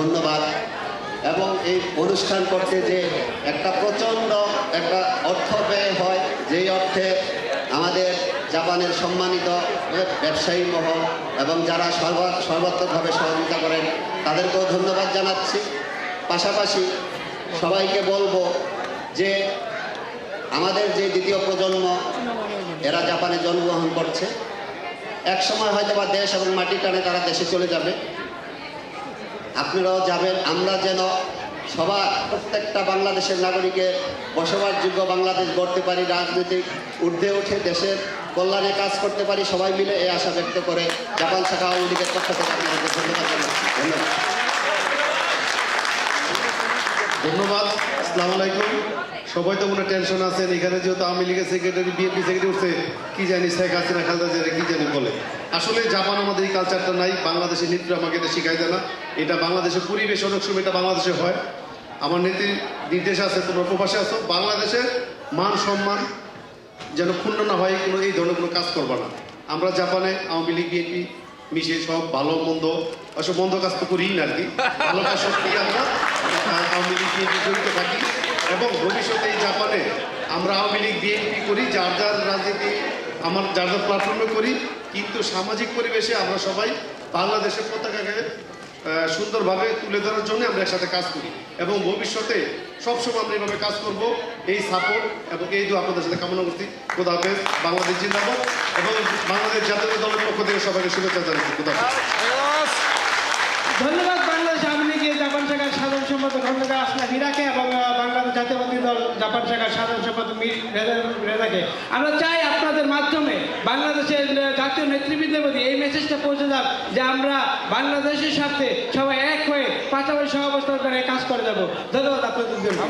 ধন্যবাদ। এবং এই অনুষ্ঠান করতে যে একটা প্রচণ্ড একটা অর্থ ব্যয় হয়, যেই অর্থে আমাদের জাপানের সম্মানিত ব্যবসায়ী মহল এবং যারা সর্ব সর্বাত্মকভাবে সহযোগিতা করেন, তাদেরকেও ধন্যবাদ জানাচ্ছি। পাশাপাশি সবাইকে বলব যে আমাদের যে দ্বিতীয় প্রজন্ম, এরা জাপানে জন্মগ্রহণ করছে। এক সময় হয়তো বা দেশ এবং মাটি টানে তারা দেশে চলে যাবে। আপনারাও যাবেন, আমরা যেন সবার, প্রত্যেকটা বাংলাদেশের নাগরিকের বসবাসযোগ্য বাংলাদেশ গড়তে পারি, রাজনৈতিক ঊর্ধ্বে উঠে দেশের কল্যাণে কাজ করতে পারি, সবাই মিলে এই আশা ব্যক্ত করে জাপান শাখা আওয়ামী লীগের পক্ষ থেকে আপনাদেরকে ধন্যবাদ ধন্যবাদ ধন্যবাদ, আসসালামু আলাইকুম। সবাই তো মনে টেনশন আছেন, এখানে যেহেতু আওয়ামী লীগের সেক্রেটারি বিএনপি সেক্রেটারি উঠছে, কি জানি শেখ হাসিনা, খালেদা জিয়া কি জানি আসলে জাপান আমাদের এই কালচারটা নাই বাংলাদেশের নৃত্য আমাকে এটা শিখাই দেয় না। এটা বাংলাদেশের পরিবেশ অনেক সময় এটা বাংলাদেশে হয়। আমার নীতির নির্দেশ আছে, তোমরা প্রবাসে আছো। বাংলাদেশের মান সম্মান যেন ক্ষুণ্ণ না হয়, কোনো এই ধরনের কোনো কাজ করব না। আমরা জাপানে আওয়ামী লীগ, বিএনপি মিশে সব ভালো, মন্দ, অবশ্য মন্দ কাজ তো করি না আর কি। ভালো কাজ করি আমরা আওয়ামী লীগ, বিএনপি জড়িত থাকি। এবং ভবিষ্যতে এই জাপানে আমরা আওয়ামী লীগ, বিএনপি করি, যার যার রাজনীতি আমার যার যার প্ল্যাটফর্মে করি, কিন্তু সামাজিক পরিবেশে আমরা সবাই বাংলাদেশের পতাকাকে সুন্দরভাবে তুলে ধরার জন্য আমরা একসাথে কাজ করি। এবং ভবিষ্যতে সবসময় আমরা এইভাবে কাজ করব। এই সাপোর্ট এবং এই দু আপনাদের সাথে কামনা করছি। খোদা হাফেজ, বাংলাদেশ জিন্দাবাদ এবং বাংলাদেশ জাতীয় দলের পক্ষ থেকে সবাইকে শুভেচ্ছা জানাচ্ছি। খোদা ধন্যবাদ বাংলাদেশ আওয়ামী লীগের জাপান শাখার সাধারণ সম্পাদক খন্দকার আসলে ইরাকে এবং বাংলাদেশ জাতীয়বাদী দল জাপান শাখার সাধারণ সম্পাদক মির রেজাকে। আমরা চাই আপনাদের মাধ্যমে বাংলাদেশের জাতীয় নেতৃবৃন্দের প্রতি এই মেসেজটা পৌঁছে যান যে আমরা বাংলাদেশের সাথে সবাই এক হয়ে পাশাপাশি সহাবস্থান করে কাজ করে যাব। ধন্যবাদ আপনাদের জন্য।